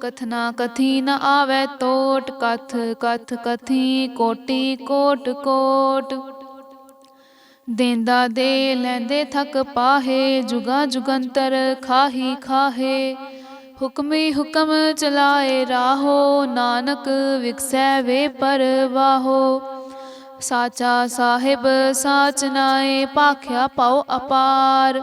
ਕਥਨਾ ਕਥੀ ਨ ਆਵੈ ਟੋਟ ਕਥ ਕਥ ਕਥੀ ਕੋਟੀ, ਕੋਟ ਕੋਟ। ਦੇਂਦਾ ਦੇ ਲੈਂਦੇ ਥਕ ਪਾਹੇ, ਜੁਗਾ ਜੁਗੰਤਰ ਖਾਹੀ ਖਾਹੇ। ਹੁਕਮੀ ਹੁਕਮ ਚਲਾਏ ਰਾਹੋ, ਨਾਨਕ ਵਿਕਸੈ ਵੇ ਪਰਵਾਹੋ। ਸਾਚਾ ਸਾਹਿਬ ਸਾਚ ਨਾਏ, ਭਾਖਿਆ ਪਾਉ ਅਪਾਰ।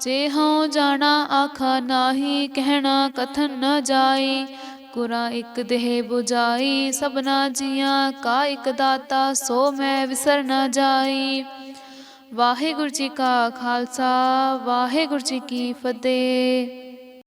ਜੇ ਹਉ ਜਾਣਾ ਆਖਾ ਨਾਹੀ, ਕਹਿਣਾ ਕਥਨ ਨ ਜਾਈ। ਗੁਰਾ ਇਕ ਦੇਹ 부ਜਾਈ ਸਭਨਾ ਜੀਆਂ ਕਾ ਇਕ ਦਾਤਾ, ਸੋ ਮੈਂ ਵਿਸਰ ਨ ਜਾਈ। ਵਾਹਿਗੁਰੂ ਜੀ ਕਾ ਖਾਲਸਾ, ਵਾਹਿਗੁਰੂ ਜੀ ਕੀ ਫਤਿਹ।